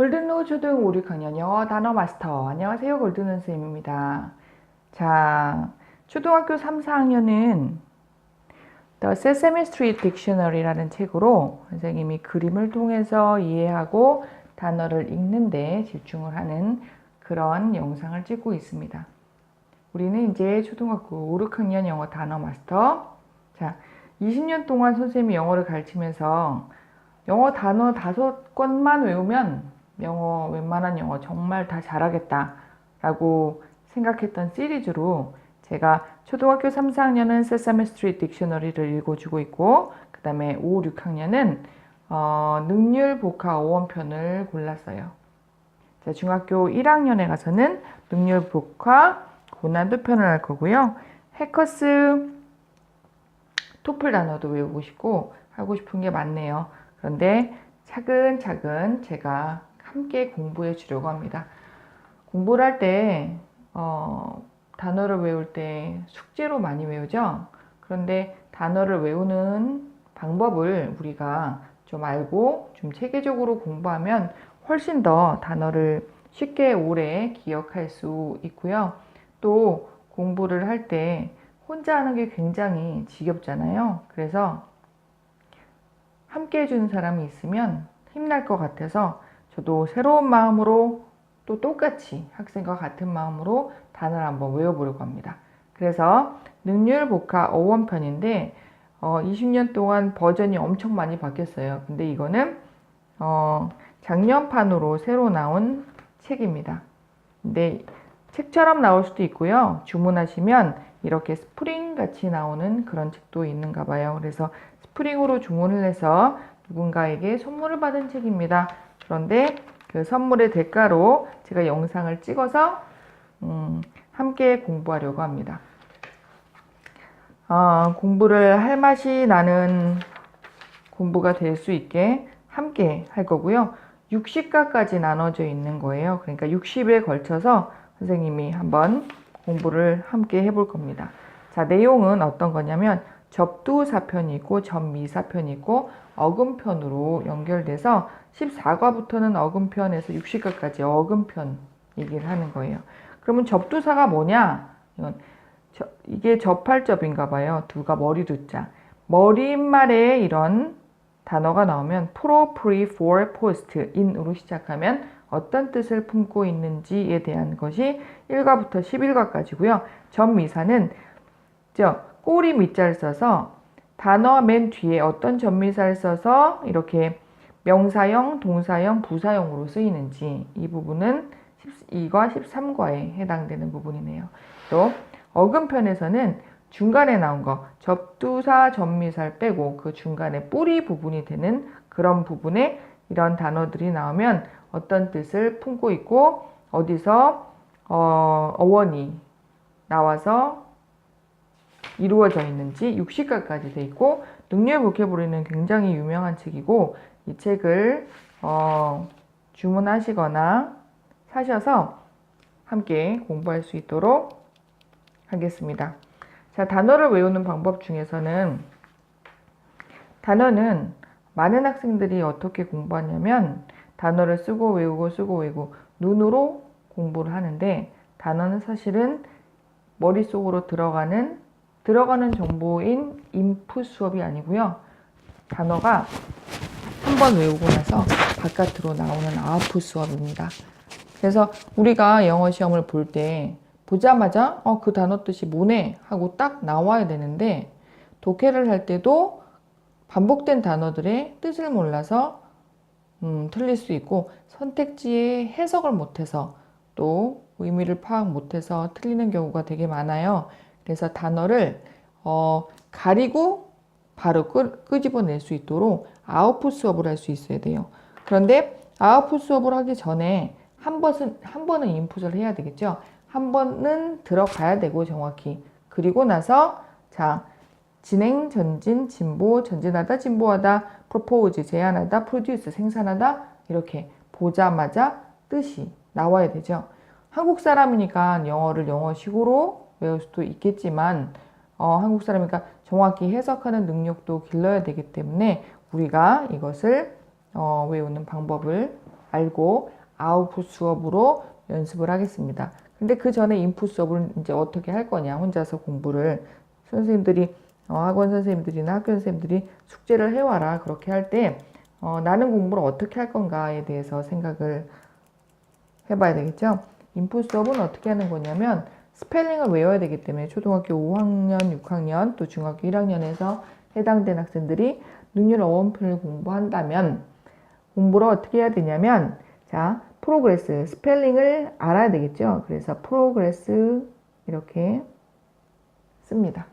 골든로우 초등 5, 6학년 영어 단어 마스터. 안녕하세요. 골든은 선생님입니다. 자, 초등학교 3, 4학년은 The Sesame Street Dictionary라는 책으로 선생님이 그림을 통해서 이해하고 단어를 읽는데 집중을 하는 그런 영상을 찍고 있습니다. 우리는 이제 초등학교 5, 6학년 영어 단어 마스터. 자, 20년 동안 선생님이 영어를 가르치면서 영어 단어 다섯 권만 외우면 영어 웬만한 영어 정말 다 잘하겠다라고 생각했던 시리즈로 제가 초등학교 3, 4학년은 세사메 스트리트 딕셔너리를 읽어주고 있고 그 다음에 5, 6학년은 어, 능률 복화 어원편을 골랐어요. 자, 중학교 1학년에 가서는 능률 복화 고난도 편을 할 거고요. 해커스 토플 단어도 외우고 싶고 하고 싶은 게 많네요. 그런데 차근차근 제가 함께 공부해 주려고 합니다. 공부를 할 때, 어, 단어를 외울 때 숙제로 많이 외우죠? 그런데 단어를 외우는 방법을 우리가 좀 알고 좀 체계적으로 공부하면 훨씬 더 단어를 쉽게 오래 기억할 수 있고요. 또 공부를 할 때 혼자 하는 게 굉장히 지겹잖아요. 그래서 함께 해주는 사람이 있으면 힘날 것 같아서 저도 새로운 마음으로 또 똑같이 학생과 같은 마음으로 단어를 한번 외워보려고 합니다. 그래서 능률 복화 어원편인데 어, 20년 동안 버전이 엄청 많이 바뀌었어요. 근데 이거는 어, 작년판으로 새로 나온 책입니다. 근데 책처럼 나올 수도 있고요. 주문하시면 이렇게 스프링 같이 나오는 그런 책도 있는가 봐요. 그래서 스프링으로 주문을 해서 누군가에게 선물을 받은 책입니다. 그런데 그 선물의 대가로 제가 영상을 찍어서 음, 함께 공부하려고 합니다. 어, 공부를 할 맛이 나는 공부가 될 수 있게 함께 할 거고요. 60가까지 나눠져 있는 거예요. 그러니까 60에 걸쳐서 선생님이 한번 공부를 함께 해볼 겁니다. 자, 내용은 어떤 거냐면 접두 사편이 있고 접미사편이 있고 어금편으로 연결돼서 14과부터는 어금편에서 60과까지 어금편 얘기를 하는 거예요. 그러면 접두사가 뭐냐? 이건 저, 이게 접할접인가 봐요. 두가 머리 두자. 머릿말에 이런 단어가 나오면 pro, pre, for, post, in으로 시작하면 어떤 뜻을 품고 있는지에 대한 것이 1과부터 11과까지고요. 전미사는 저 꼬리 밑자를 써서 단어 맨 뒤에 어떤 전미사를 써서 이렇게 명사형, 동사형, 부사형으로 쓰이는지 이 부분은 12과 13과에 해당되는 부분이네요. 또 어근편에서는 중간에 나온 거 접두사, 전미사를 빼고 그 중간에 뿌리 부분이 되는 그런 부분에 이런 단어들이 나오면 어떤 뜻을 품고 있고 어디서 어, 어원이 나와서 이루어져 있는지 60가까지 돼 있고 능률 보케브리는 굉장히 유명한 책이고 이 책을 어, 주문하시거나 사셔서 함께 공부할 수 있도록 하겠습니다. 자, 단어를 외우는 방법 중에서는 단어는 많은 학생들이 어떻게 공부하냐면 단어를 쓰고 외우고 쓰고 외우고 눈으로 공부를 하는데 단어는 사실은 머릿속으로 들어가는 들어가는 정보인 인풋 수업이 아니고요. 단어가 한 번 외우고 나서 바깥으로 나오는 아웃풋 수업입니다. 그래서 우리가 영어 시험을 볼 때 보자마자 어, 그 단어 뜻이 뭐네 하고 딱 나와야 되는데 독해를 할 때도 반복된 단어들의 뜻을 몰라서 음, 틀릴 수 있고 선택지에 해석을 못해서 또 의미를 파악 못해서 틀리는 경우가 되게 많아요. 그래서 단어를 어, 가리고 바로 끄, 끄집어낼 수 있도록 아웃풋 수업을 할 수 있어야 돼요. 그런데 아웃풋 수업을 하기 전에 한 번은 한 번은 인풋을 해야 되겠죠. 한 번은 들어가야 되고 정확히 그리고 나서 자 진행, 전진, 진보, 전진하다, 진보하다, 프로포즈, 제안하다, 프로듀스, 생산하다 이렇게 보자마자 뜻이 나와야 되죠. 한국 사람이니까 영어를 영어식으로 외울 수도 있겠지만 어, 한국 사람이니까 정확히 해석하는 능력도 길러야 되기 때문에 우리가 이것을 어, 외우는 방법을 알고 아웃풋 수업으로 연습을 하겠습니다. 근데 그 전에 인풋 수업을 이제 어떻게 할 거냐 혼자서 공부를 선생님들이 어, 학원 선생님들이나 학교 선생님들이 숙제를 해와라 그렇게 할때 어, 나는 공부를 어떻게 할 건가에 대해서 생각을 해봐야 되겠죠. 인풋 수업은 어떻게 하는 거냐면 스펠링을 외워야 되기 때문에 초등학교 5학년, 6학년 또 중학교 1학년에서 해당된 학생들이 능률 어원표를 공부한다면 공부를 어떻게 해야 되냐면 자 프로그레스 스펠링을 알아야 되겠죠. 그래서 프로그레스 이렇게 씁니다.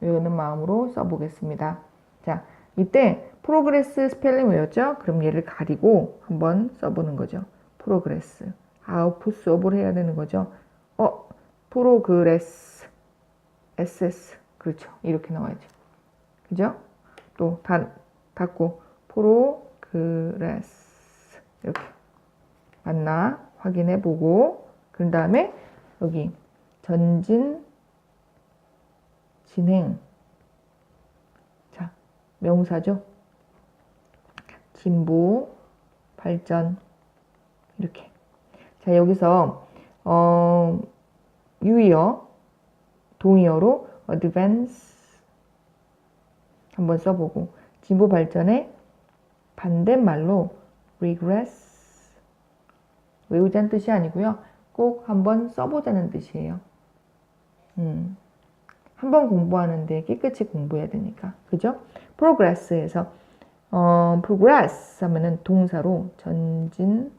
외우는 마음으로 써보겠습니다. 자 이때 프로그레스 스펠링 외웠죠? 그럼 얘를 가리고 한번 써보는 거죠. 프로그레스 아웃풋 수업을 해야 되는 거죠. 어 프로그레스 SS 그렇죠. 이렇게 나와야죠. 그죠? 또 단, 닫고 프로그레스 이렇게 맞나 확인해 보고 그 다음에 여기 전진 진행 자 명사죠. 진보 발전 이렇게 자 여기서 어 유의어 동의어로 advance 한번 써보고 진보 발전의 반대말로 regress 외우자는 뜻이 아니고요. 꼭 한번 써보자는 뜻이에요. 음, 한번 공부하는데 깨끗이 공부해야 되니까. 그죠? progress에서 어, progress 하면은 동사로 전진하다.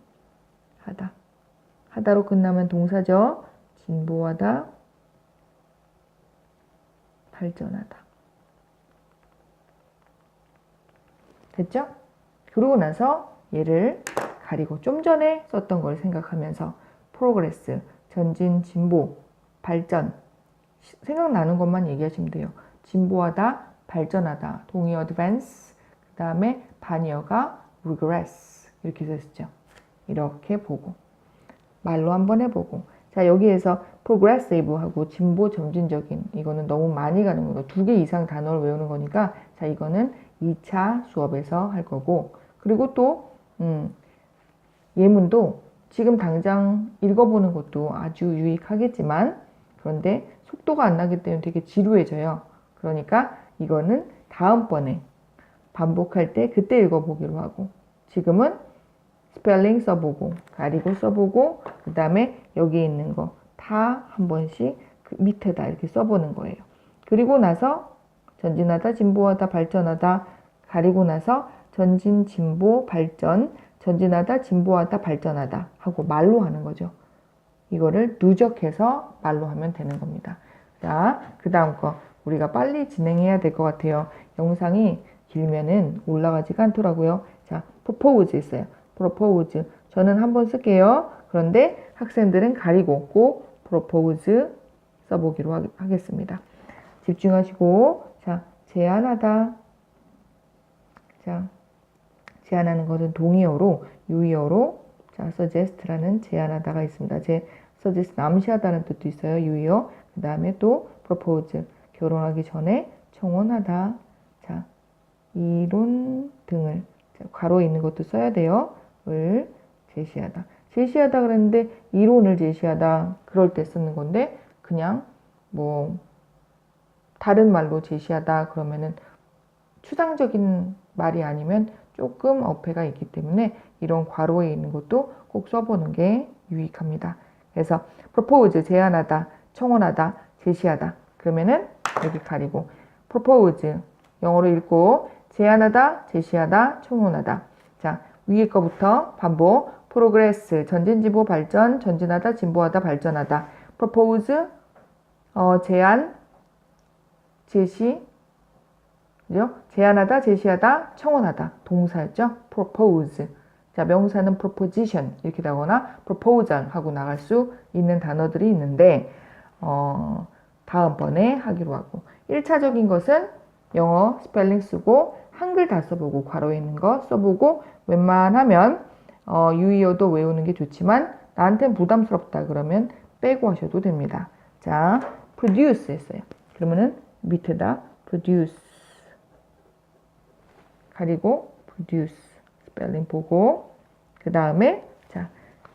하다로 끝나면 동사죠. 진보하다. 발전하다. 됐죠? 그러고 나서 얘를 가리고 좀 전에 썼던 걸 생각하면서 프로그레스, 전진, 진보, 발전 생각나는 것만 얘기하시면 돼요. 진보하다, 발전하다, 동의 advance, 그 다음에 반이어가 regress 이렇게 썼죠. 이렇게 보고 말로 한번 해보고 자 여기에서 progressive하고 진보 점진적인 이거는 너무 많이 가는 거예요. 두개 이상 단어를 외우는 거니까 자 이거는 2차 수업에서 할 거고 그리고 또 음, 예문도 지금 당장 읽어보는 것도 아주 유익하겠지만 그런데 속도가 안 나기 때문에 되게 지루해져요. 그러니까 이거는 다음번에 반복할 때 그때 읽어보기로 하고 지금은 스펠링 써보고 가리고 써보고 그 다음에 여기 있는 거 다 한 번씩 그 밑에다 이렇게 써보는 거예요. 그리고 나서 전진하다, 진보하다, 발전하다 가리고 나서 전진, 진보, 발전, 전진하다, 진보하다, 발전하다 하고 말로 하는 거죠. 이거를 누적해서 말로 하면 되는 겁니다. 자, 그 다음 거 우리가 빨리 진행해야 될 것 같아요. 영상이 길면은 올라가지가 않더라고요. 자, propose 있어요. Propose. 저는 한번 쓸게요. 그런데 학생들은 가리고 꼭 propose 써보기로 하겠습니다. 집중하시고, 자, 제안하다. 자, 제안하는 것은 동의어로, 유의어로, 자, suggest라는 제안하다가 있습니다. 제 suggest 남시하다는 뜻도 있어요. 유의어. 그 다음에 또 propose. 결혼하기 전에 청혼하다. 자, 이론 등을 자, 괄호에 있는 것도 써야 돼요. 을 제시하다. 제시하다 그랬는데 이론을 제시하다 그럴 때 쓰는 건데 그냥 뭐 다른 말로 제시하다 그러면은 추상적인 말이 아니면 조금 어폐가 있기 때문에 이런 괄호에 있는 것도 꼭 써보는 게 유익합니다. 그래서 propose 제안하다, 청원하다, 제시하다 그러면은 여기 가리고 propose 영어로 읽고 제안하다, 제시하다, 청원하다. 자 위에 거부터 반복 progress 전진진보 발전 전진하다 진보하다 발전하다. propose 어, 제안 제시 그죠? 제안하다 제시하다 청원하다. 동사였죠? propose. 자 명사는 proposition 이렇게 나거나 proposal 하고 나갈 수 있는 단어들이 있는데 어, 다음번에 하기로 하고. 1차적인 것은 영어 스펠링 쓰고 한글 다 써보고 괄호에 있는 거 써보고 웬만하면 어, 유의어도 외우는 게 좋지만 나한테는 부담스럽다 그러면 빼고 하셔도 됩니다. 자, produce 했어요. 그러면은 밑에다 produce 가리고 produce 스펠링 보고 그 다음에 자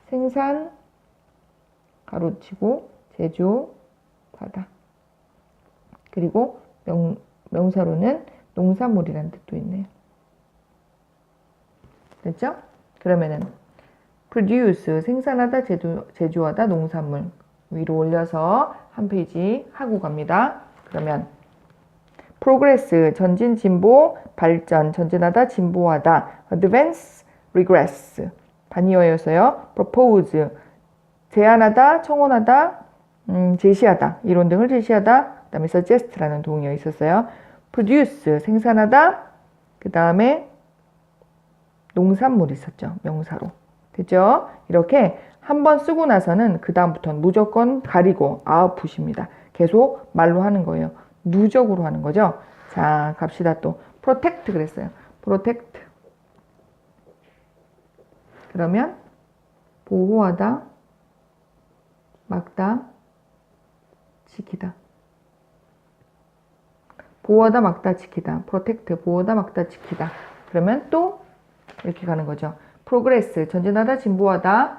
생산 가로치고 제조하다 그리고 명, 명사로는 농산물이라는 뜻도 있네요. 됐죠? 그러면은 produce 생산하다 제조, 제조하다 농산물 위로 올려서 한 페이지 하고 갑니다. 그러면 progress 전진 진보 발전 전진하다 진보하다 advance regress. 반이어여서요. propose 제안하다 청원하다 음, 제시하다. 이론 등을 제시하다. 그다음에 suggest라는 동의어 있었어요. produce 생산하다. 그 다음에 농산물 있었죠 명사로 됐죠 이렇게 한 번 쓰고 나서는 그 다음부터는 무조건 가리고 아웃풋입니다 계속 말로 하는 거예요 누적으로 하는 거죠. 자, 갑시다 또. protect 그랬어요. protect. 그러면 보호하다, 막다, 지키다. 보호하다, 막다, 지키다. protect, 보호하다, 막다, 지키다. 그러면 또 이렇게 가는 거죠. progress, 전진하다, 진보하다,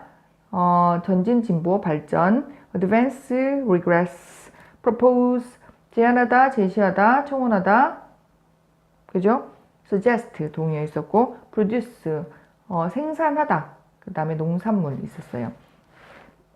어, 전진, 진보, 발전, advance, regress, propose, 제안하다, 제시하다, 청원하다, 그죠? suggest 동의어 있었고, produce 어, 생산하다, 그 다음에 농산물 있었어요.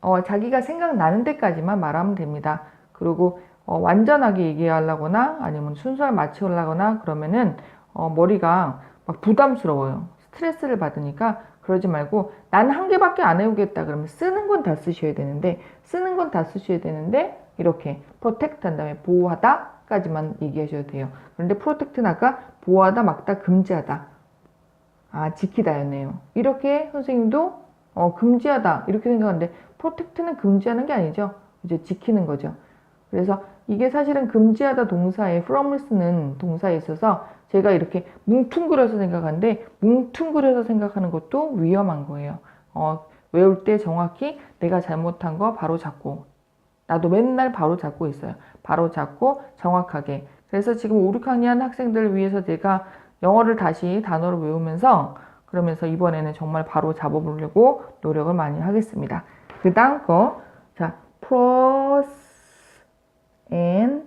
어, 자기가 생각나는 데까지만 말하면 됩니다. 그리고 어, 완전하게 얘기하려거나 아니면 순서를 맞추려거나 그러면은 어, 머리가 막 부담스러워요. 스트레스를 받으니까 그러지 말고 난 한 개밖에 안 해오겠다 그러면 쓰는 건 다 쓰셔야 되는데 쓰는 건 다 쓰셔야 되는데 이렇게 protect 한 다음에 보호하다 까지만 얘기하셔도 돼요. 그런데 protect는 아까 보호하다, 막다, 금지하다. 아, 지키다였네요. 이렇게 선생님도 어, 금지하다 이렇게 생각하는데 protect는 금지하는 게 아니죠. 이제 지키는 거죠. 그래서 이게 사실은 금지하다 동사에 from을 쓰는 동사에 있어서 제가 이렇게 뭉퉁그려서 생각하는데 뭉퉁그려서 생각하는 것도 위험한 거예요. 어, 외울 때 정확히 내가 잘못한 거 바로 잡고 나도 맨날 바로 잡고 있어요. 바로 잡고 정확하게. 그래서 지금 5, 6학년 학생들을 위해서 제가 영어를 다시 단어를 외우면서 그러면서 이번에는 정말 바로 잡아보려고 노력을 많이 하겠습니다. 그 다음 거, 자, pros and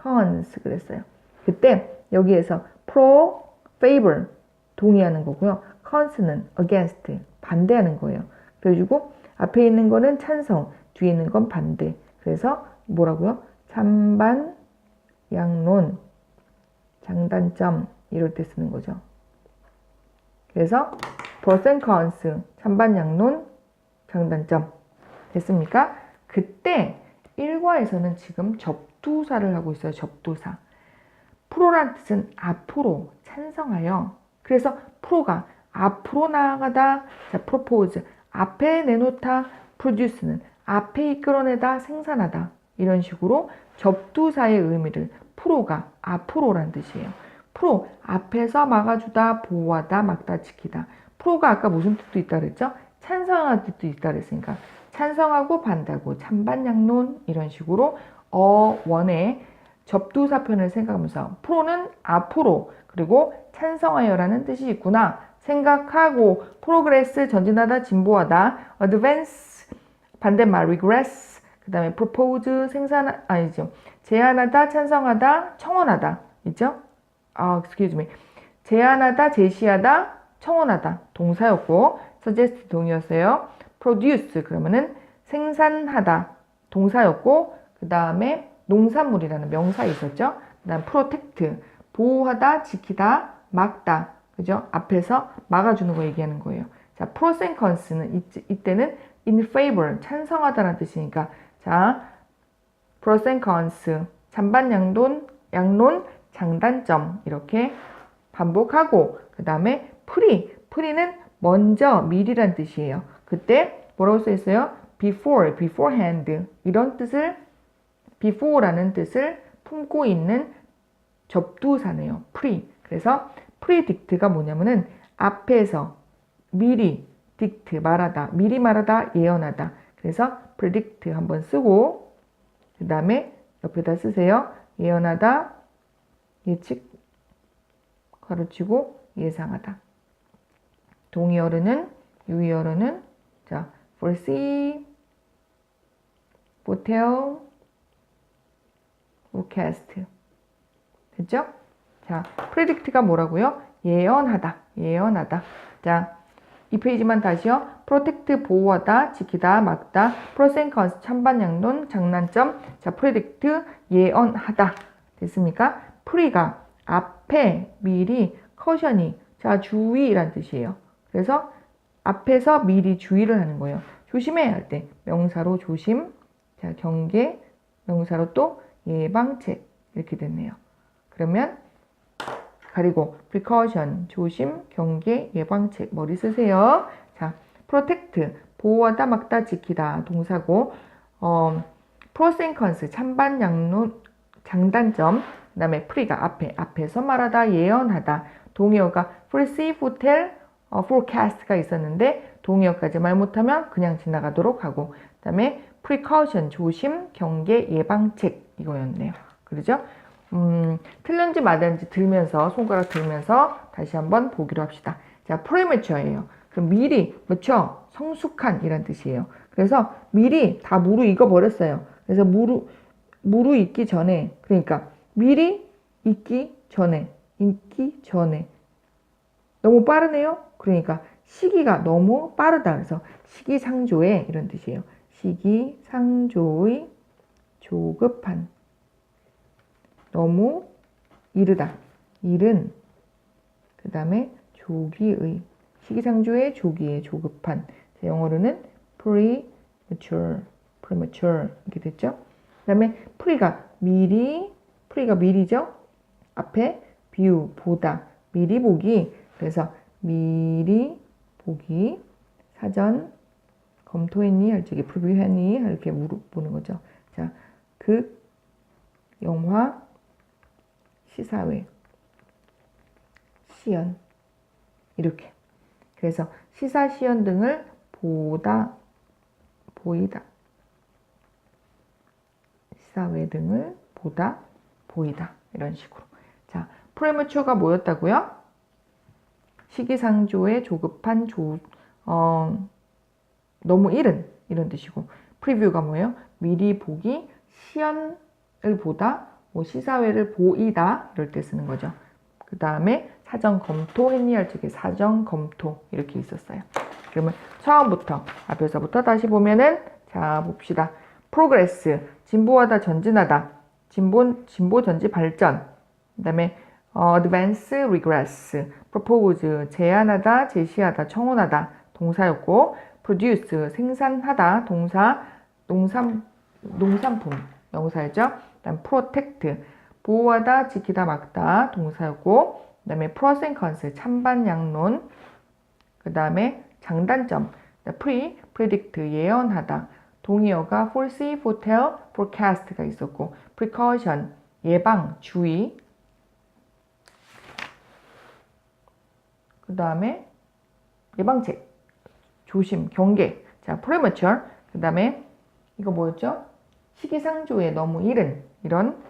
cons 그랬어요. 그때 여기에서 pro, favor 동의하는 거고요. cons는 against 반대하는 거예요. 그래가지고 앞에 있는 거는 찬성, 뒤에 있는 건 반대. 그래서 뭐라고요? 찬반, 양론, 장단점 이럴 때 쓰는 거죠. 그래서 pros and cons, 찬반, 양론, 장단점 됐습니까? 그때 1과에서는 지금 접두사를 하고 있어요. 접두사. 프로란 뜻은 앞으로 찬성하여. 그래서 프로가 앞으로 나아가다. 자, propose. 앞에 내놓다. produce는 앞에 이끌어내다. 생산하다. 이런 식으로 접두사의 의미를 프로가 앞으로란 뜻이에요. 프로 앞에서 막아주다, 보호하다, 막다, 지키다. 프로가 아까 무슨 뜻도 있다 그랬죠? 찬성할 뜻도 있다 그랬으니까 찬성하고 반대하고 찬반양론 이런 식으로 어 원의 접두 사편을 생각하면서 프로는 앞으로 그리고 찬성하여라는 뜻이 있구나 생각하고 프로그레스 전진하다 진보하다 어드밴스 반대말 regress 그 다음에 propose 생산 아니죠. 제안하다 찬성하다 청원하다. 있죠? 아 excuse me. 제안하다 제시하다 청원하다. 동사였고 suggest 동이었어요 produce 그러면은 생산하다 동사였고 그 다음에 농산물이라는 명사 있었죠. 그 다음 protect 보호하다, 지키다, 막다. 그죠? 앞에서 막아주는 거 얘기하는 거예요. 자, pros and cons는 이, 이때는 in favor 찬성하다라는 뜻이니까 자, pros and cons 찬반 양론, 양론, 장단점 이렇게 반복하고 그 다음에 pre, pre는 먼저 미리란 뜻이에요. 그때 뭐라고 써 있어요? before, beforehand 이런 뜻을 before라는 뜻을 품고 있는 접두사네요. pre. 그래서 predict가 뭐냐면은 앞에서 미리 dict 말하다, 미리 말하다, 예언하다. 그래서 predict 한번 쓰고 그 다음에 옆에다 쓰세요. 예언하다, 예측, 가르치고 예상하다. 동의어로는 유의어로는 자 foresee, foretell, forecast 됐죠? 자 predict가 뭐라고요? 예언하다, 예언하다. 자, 이 페이지만 다시요. protect 보호하다, 지키다, 막다, pros and cons 찬반 양론, 장단점. 자, predict 예언하다. 됐습니까? pre가 앞에 미리 caution이 자 주의란 뜻이에요. 그래서 앞에서 미리 주의를 하는 거예요. 조심해야 할 때. 명사로 조심, 자 경계, 명사로 또 예방책. 이렇게 됐네요. 그러면 가리고 precaution 조심, 경계, 예방책. 머리 쓰세요. 자, protect. 보호하다, 막다, 지키다. 동사고. 어, pros and cons. 찬반 양론 장단점. 그다음에 pre가 앞에. 앞에서 말하다, 예언하다. 동의어가 foresee, foretell, 어, forecast가 있었는데 동의어까지 말 못하면 그냥 지나가도록 하고 그 다음에 precaution 조심, 경계, 예방책 이거였네요. 그러죠? 음, 틀렸는지 맞았는지 들면서 손가락 들면서 다시 한번 보기로 합시다. 자, premature예요. 그럼 미리 mature 성숙한 이란 뜻이에요. 그래서 미리 다 무르익어 버렸어요. 그래서 무르 무르익기 전에 그러니까 미리 익기 전에 익기 전에 너무 빠르네요. 그러니까 시기가 너무 빠르다. 그래서 시기상조의 이런 뜻이에요. 시기상조의 조급한 너무 이르다. 이른 그 다음에 조기의 시기상조의 조기의 조급한 자, 영어로는 premature premature 이렇게 됐죠. 그 다음에 pre가 미리 pre가 미리죠. 앞에 view 보다 미리 보기 그래서 미리 보기 사전 검토했니? 할 적에 프리뷰했니? 이렇게 물어보는 거죠. 자, 극 영화 시사회, 시연 이렇게. 그래서 시사 시연 등을 보다 보이다. 시사회 등을 보다 보이다. 이런 식으로. 자 프레머추어가 뭐였다고요? 시기상조의 조급한 조 어, 너무 이른 이런 뜻이고 프리뷰가 뭐예요? 미리 보기 시연을 보다 뭐 시사회를 보이다 이럴 때 쓰는 거죠. 그 다음에 사전 검토했니 할 적에 사전 검토 이렇게 있었어요. 그러면 처음부터 앞에서부터 다시 보면은 자 봅시다. 프로그레스 진보하다 전진하다 진보 진보 전지 발전 그 다음에 어, advance regress propose 제안하다 제시하다 청혼하다 동사였고 produce 생산하다 동사 농산 농산품 명사였죠. 그다음 protect 보호하다 지키다 막다 동사였고 그다음에 pros and cons 찬반 양론 그다음에 장단점 pre predict 예언하다 동의어가 foresee foretell forecast가 있었고 precaution 예방 주의 그 다음에 예방책 조심 경계 자 premature 그다음에 이거 뭐였죠? 시기상조에 너무 이른 이런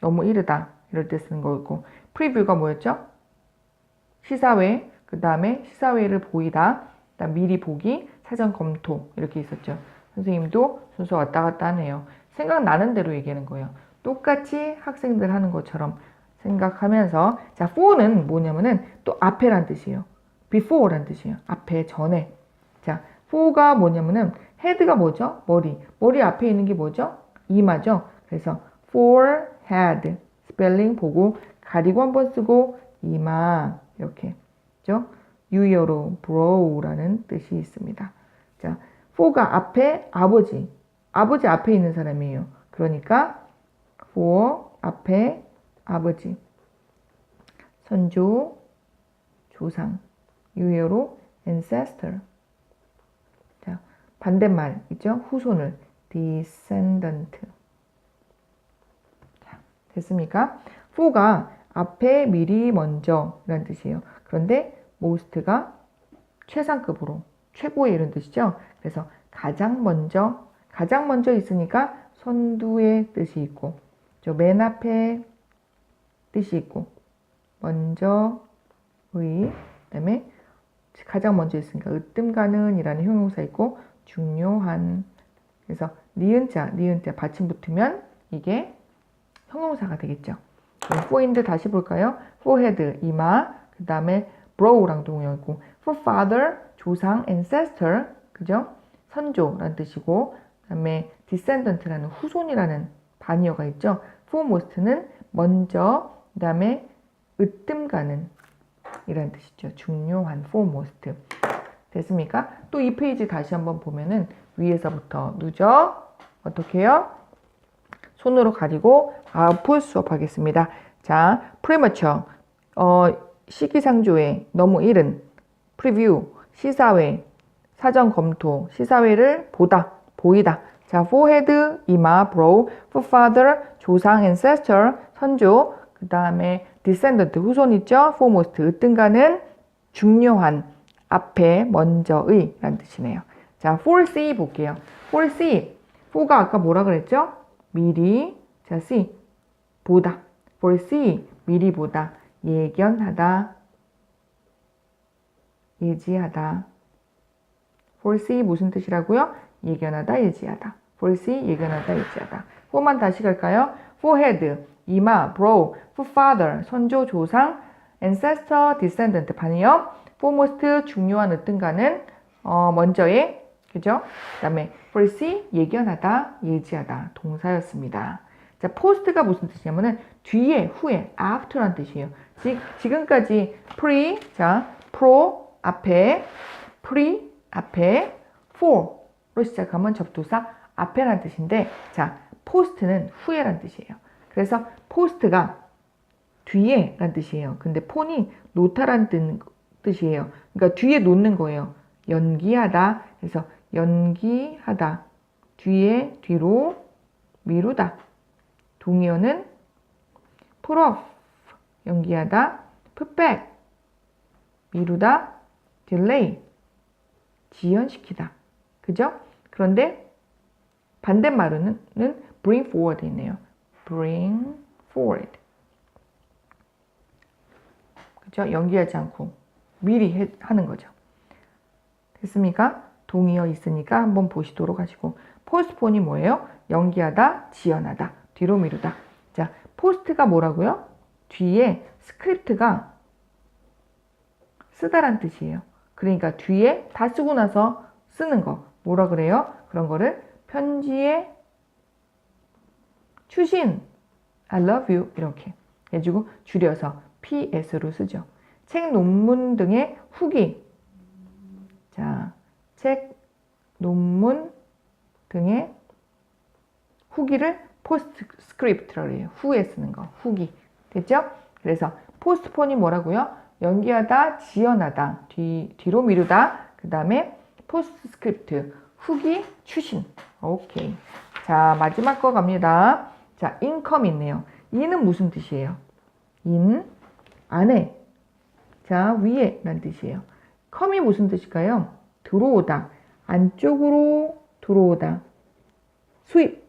너무 이르다 이럴 때 쓰는 거였고 프리뷰가 뭐였죠? 시사회 그 다음에 시사회를 보이다 그다음 미리 보기 사전 검토 이렇게 있었죠. 선생님도 순서 왔다 갔다 하네요. 생각나는 대로 얘기하는 거예요. 똑같이 학생들 하는 것처럼 생각하면서 자 for는 뭐냐면은 또 앞에란 뜻이에요. before란 뜻이에요. 앞에 전에 자 for가 뭐냐면은 헤드가 뭐죠? 머리. 머리 앞에 있는 게 뭐죠? 이마죠. 그래서 forehead 스펠링 보고 가리고 한번 쓰고 이마 이렇게 죠? 유효로 brow라는 뜻이 있습니다. 자, for가 앞에 아버지. 아버지 앞에 있는 사람이에요. 그러니까 for 앞에 아버지. 선조 조상. 유효로 ancestor. 반대말 있죠? 후손을 descendant. 자, 됐습니까? for가 앞에 미리 먼저 라는 뜻이에요. 그런데 most가 최상급으로 최고의 이런 뜻이죠. 그래서 가장 먼저 가장 먼저 있으니까 선두의 뜻이 있고 저맨 앞에 뜻이 있고 먼저 의 그다음에 가장 먼저 있으니까 으뜸가는이라는 형용사 있고 중요한 그래서 니은자, 니은자 받침 붙으면 이게 형용사가 되겠죠. for인데 다시 볼까요? forehead 이마 그 다음에 brow랑 동형이고 for father 조상 ancestor 그죠? 선조라는 뜻이고 그 다음에 descendant라는 후손이라는 반이어가 있죠. foremost는 먼저 그 다음에 으뜸 가는 이라는 뜻이죠. 중요한 foremost 됐습니까? 또 이 페이지 다시 한번 보면은 위에서부터 누적 어떻게 해요? 손으로 가리고 아웃풋 수업하겠습니다. 자, premature 어, 시기상조에 너무 이른 preview 시사회 사전 검토 시사회를 보다 보이다 자 forehead 이마 brow forefather 조상 ancestor 선조 그 다음에 descendant 후손 있죠 foremost 으뜸가는 중요한 앞에 먼저의 라는 뜻이네요 자 foresee 볼게요 foresee fore가 아까 뭐라 그랬죠 미리 자 see 보다 foresee 미리 보다 예견하다 예지하다 foresee 무슨 뜻이라고요? 예견하다, 예지하다. foresee 예견하다, 예지하다. fore만 다시 갈까요? forehead 이마, brow, forefather 선조, 조상, ancestor, descendant 반이요. foremost 중요한 으뜸가는 어, 먼저의 그죠? 그 다음에 foresee 예견하다, 예지하다 동사였습니다. 자, post가 무슨 뜻이냐면은 뒤에, 후에, after란 뜻이에요. 지, 지금까지 pre, 자, pro 앞에, pre 앞에 for로 시작하면 접두사 앞에란 뜻인데 자 post는 후에란 뜻이에요. 그래서 post가 뒤에 란 뜻이에요. 근데 폰이 놓다란 뜻이에요. 그러니까 뒤에 놓는 거예요. 연기하다. 그래서 연기하다. 뒤에 뒤로 미루다. 동의어는 put off 연기하다. put back 미루다. delay 지연시키다. 그죠? 그런데 반대말로는 bring forward 있네요. Bring forward. 그죠? 연기하지 않고 미리 해, 하는 거죠. 됐습니까? 동의어 있으니까 한번 보시도록 하시고 postpone이 뭐예요? 연기하다, 지연하다, 뒤로 미루다. 자, post가 뭐라고요? 뒤에 스크립트가 쓰다란 뜻이에요. 그러니까 뒤에 다 쓰고 나서 쓰는 거 뭐라 그래요? 그런 거를 편지에 추신 I love you 이렇게 해주고 줄여서 PS로 쓰죠. 책 논문 등의 후기 자, 책 논문 등의 후기를 포스트스크립트라고 해요. 후에 쓰는 거. 후기. 됐죠? 그래서 포스트폰이 뭐라고요? 연기하다, 지연하다, 뒤, 뒤로 미루다, 그 다음에 포스트스크립트, 후기, 추신. 오케이. 자, 마지막 거 갑니다. 자, 인컴 있네요. 이는 무슨 뜻이에요? 인, 안에. 자, 위에 란 뜻이에요. 컴이 무슨 뜻일까요? 들어오다. 안쪽으로 들어오다. 수입.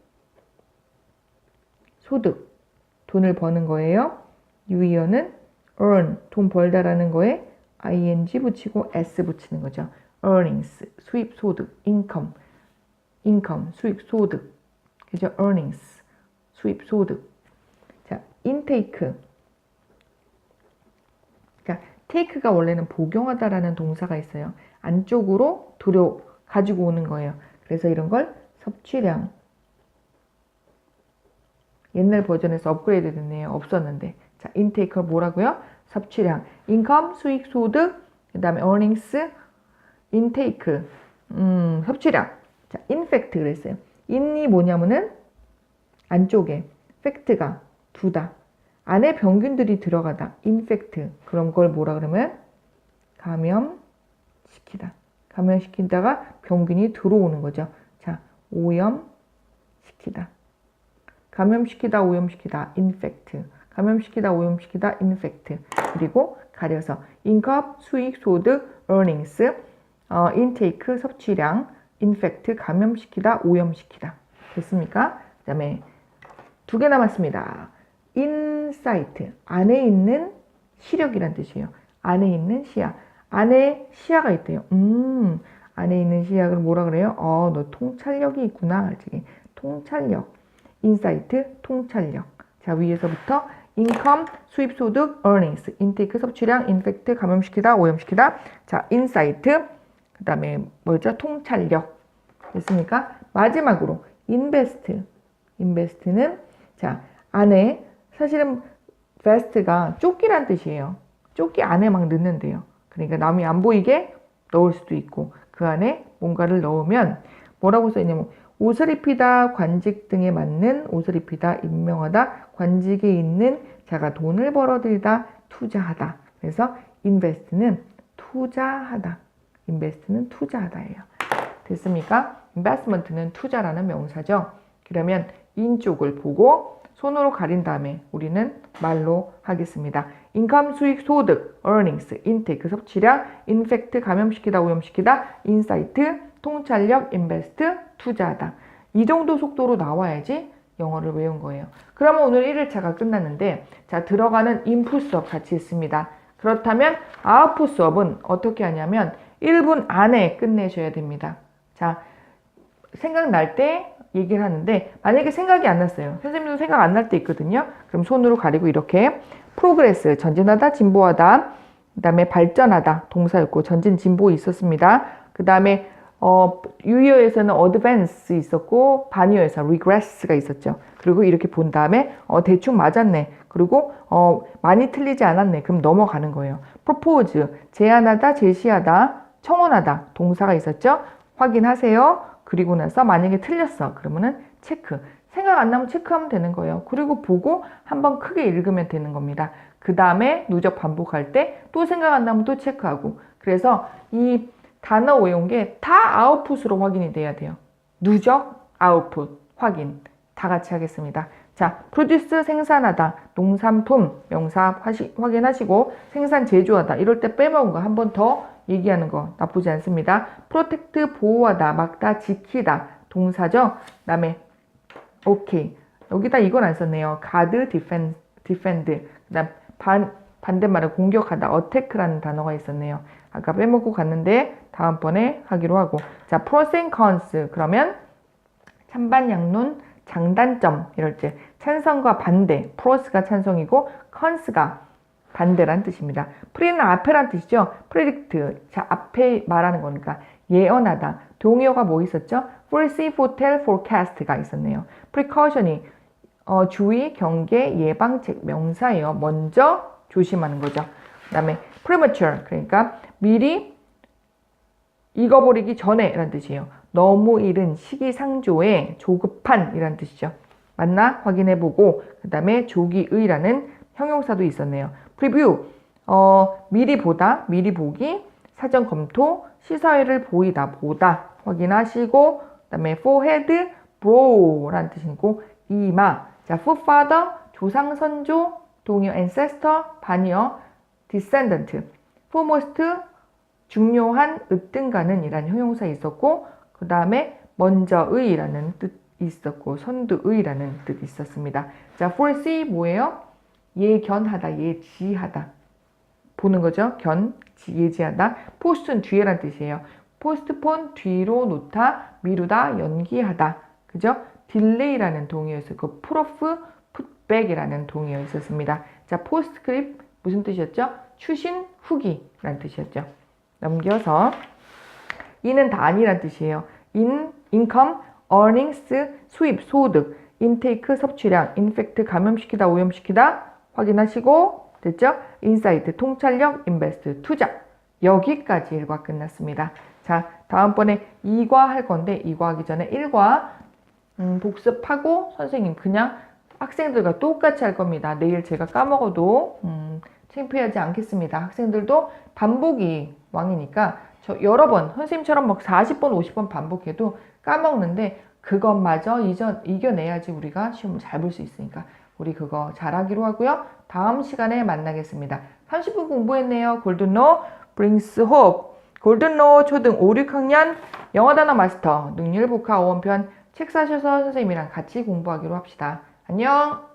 소득. 돈을 버는 거예요. 유의어는 earn 돈 벌다라는 거에 ing 붙이고 s 붙이는 거죠. earnings 수입 소득 income income 수입 소득 그죠? earnings 수입 소득 자 intake 그러니까 take가 원래는 복용하다라는 동사가 있어요. 안쪽으로 들여 가지고 오는 거예요. 그래서 이런 걸 섭취량 옛날 버전에서 업그레이드 됐네요. 없었는데 자, 인테이크가 뭐라고요? 섭취량, 인컴, 수익, 소득, 그 다음에 earnings, 인테이크, 음, 섭취량. 자, 인팩트 그랬어요. 인이 뭐냐면은 안쪽에, 팩트가 두다. 안에 병균들이 들어가다. 인팩트. 그런 걸 뭐라 그러면 감염시키다. 감염시킨다가 병균이 들어오는 거죠. 자, 오염시키다. 감염시키다, 오염시키다. 인팩트. 감염시키다, 오염시키다, 인펙트. 그리고 가려서 인컵, 수익, 소득, earnings, 어, 인테이크, 섭취량, 인펙트, 감염시키다, 오염시키다. 됐습니까? 그 다음에 두 개 남았습니다. 인사이트, 안에 있는 시력이란 뜻이에요. 안에 있는 시야. 안에 시야가 있대요. 음, 안에 있는 시야를 뭐라 그래요? 어, 너 통찰력이 있구나. 저기 통찰력. 인사이트, 통찰력. 자, 위에서부터 인컴, 수입 소득, earnings, 인테이크 섭취량, 인펙트 감염시키다, 오염시키다. 자, 인사이트. 그다음에 뭐죠? 통찰력. 됐습니까? 마지막으로 인베스트. 인베스트는 자, 안에 사실은 베스트가 조끼란 뜻이에요. 조끼 안에 막 넣는데요. 그러니까 남이 안 보이게 넣을 수도 있고 그 안에 뭔가를 넣으면 뭐라고 써 있냐면 옷을 입히다 관직 등에 맞는 옷을 입히다 임명하다 관직에 있는 자가 돈을 벌어들이다 투자하다 그래서 인베스트는 투자하다 인베스트는 투자하다예요 됐습니까? 인베스트먼트는 투자라는 명사죠 그러면 인 쪽을 보고 손으로 가린 다음에 우리는 말로 하겠습니다. 인컴, 수익, 소득, earnings, 인테이크, 섭취량, 인펙트, 감염시키다, 오염시키다, 인사이트, 통찰력, 인베스트, 투자하다. 이 정도 속도로 나와야지 영어를 외운 거예요. 그러면 오늘 1일차가 끝났는데 자 들어가는 인풋 수업 같이 있습니다. 그렇다면 아웃풋 수업은 어떻게 하냐면 1분 안에 끝내셔야 됩니다. 자 생각날 때 얘기를 하는데 만약에 생각이 안 났어요. 선생님도 생각 안 날 때 있거든요. 그럼 손으로 가리고 이렇게 프로그레스 전진하다 진보하다 그 다음에 발전하다 동사였고 전진 진보 있었습니다. 그 다음에 어, 유의어에서는 advance 있었고 반의어에서 regress가 있었죠. 그리고 이렇게 본 다음에 어, 대충 맞았네. 그리고 어, 많이 틀리지 않았네. 그럼 넘어가는 거예요. propose 제안하다 제시하다 청원하다 동사가 있었죠. 확인하세요. 그리고 나서 만약에 틀렸어. 그러면은 체크. 생각 안 나면 체크하면 되는 거예요. 그리고 보고 한번 크게 읽으면 되는 겁니다. 그 다음에 누적 반복할 때 또 생각 안 나면 또 체크하고. 그래서 이 단어 외운 게 다 아웃풋으로 확인이 돼야 돼요. 누적, 아웃풋, 확인. 다 같이 하겠습니다. 자, 프로듀스 생산하다, 농산품 명사 하시, 확인하시고 생산 제조하다 이럴 때 빼먹은 거 한 번 더 얘기하는 거 나쁘지 않습니다. 프로텍트 보호하다, 막다, 지키다 동사죠. 그다음에 오케이 여기다 이건 안 썼네요. 가드, 디펜, 디펜드 그다음 반 반대말을 공격하다, 어테크라는 단어가 있었네요. 아까 빼먹고 갔는데 다음번에 하기로 하고 자, 프로센 컨스 그러면 찬반 양론 장단점 이럴 때 찬성과 반대 프로스가 찬성이고 컨스가 반대란 뜻입니다. 프리는 앞에란 뜻이죠. 프레딕트 자 앞에 말하는 거니까 예언하다 동의어가 뭐 있었죠? foresee, foretell, forecast가 있었네요. precaution이 어, 주의, 경계, 예방책 명사예요. 먼저 조심하는 거죠. 그 다음에 premature 그러니까 미리 익어버리기 전에 라는 뜻이에요. 너무 이른 시기상조에 조급한 이란 뜻이죠. 맞나? 확인해보고 그 다음에 조기의라는 형용사도 있었네요. 프리뷰 어, 미리 보다, 미리 보기, 사전 검토, 시사회를 보이다, 보다 확인하시고 그 다음에 forehead, brow라는 뜻이고 이마 자, forefather, 조상 선조, 동의어 ancestor, 반의어 descendant, foremost, 중요한 으뜸가는 이라는 형용사 있었고 그 다음에 먼저의라는 뜻 있었고 선두의라는 뜻 있었습니다. 자, foresee 뭐예요? 예견하다, 예지하다. 보는 거죠. 견, 지, 예지하다. post는 뒤에란 뜻이에요. postpone 뒤로 놓다, 미루다, 연기하다. 그죠? delay라는 동의어 있었고 proof, putback이라는 동의어 있었습니다. 자, postscript 무슨 뜻이었죠? 추신, 후기라는 뜻이었죠. 넘겨서 이는 다 아니란 뜻이에요. in, income, earnings, 수입, 소득, intake, 섭취량, infect, 감염시키다, 오염시키다 확인하시고 됐죠? insight, 통찰력, invest, 투자 여기까지 일과 끝났습니다. 자, 다음번에 2과 할 건데 2과 하기 전에 1과 음, 복습하고 선생님 그냥 학생들과 똑같이 할 겁니다. 내일 제가 까먹어도 음, 창피하지 않겠습니다. 학생들도 반복이 왕이니까 저 여러 번 선생님처럼 막 40번, 50번 반복해도 까먹는데 그것마저 이전, 이겨내야지 우리가 시험을 잘 볼 수 있으니까 우리 그거 잘하기로 하고요. 다음 시간에 만나겠습니다. 30분 공부했네요. 골든노 brings hope. 골든노 초등 5, 6학년 영어 단어 마스터 능률 복화 5원편 책 사셔서 선생님이랑 같이 공부하기로 합시다. 안녕!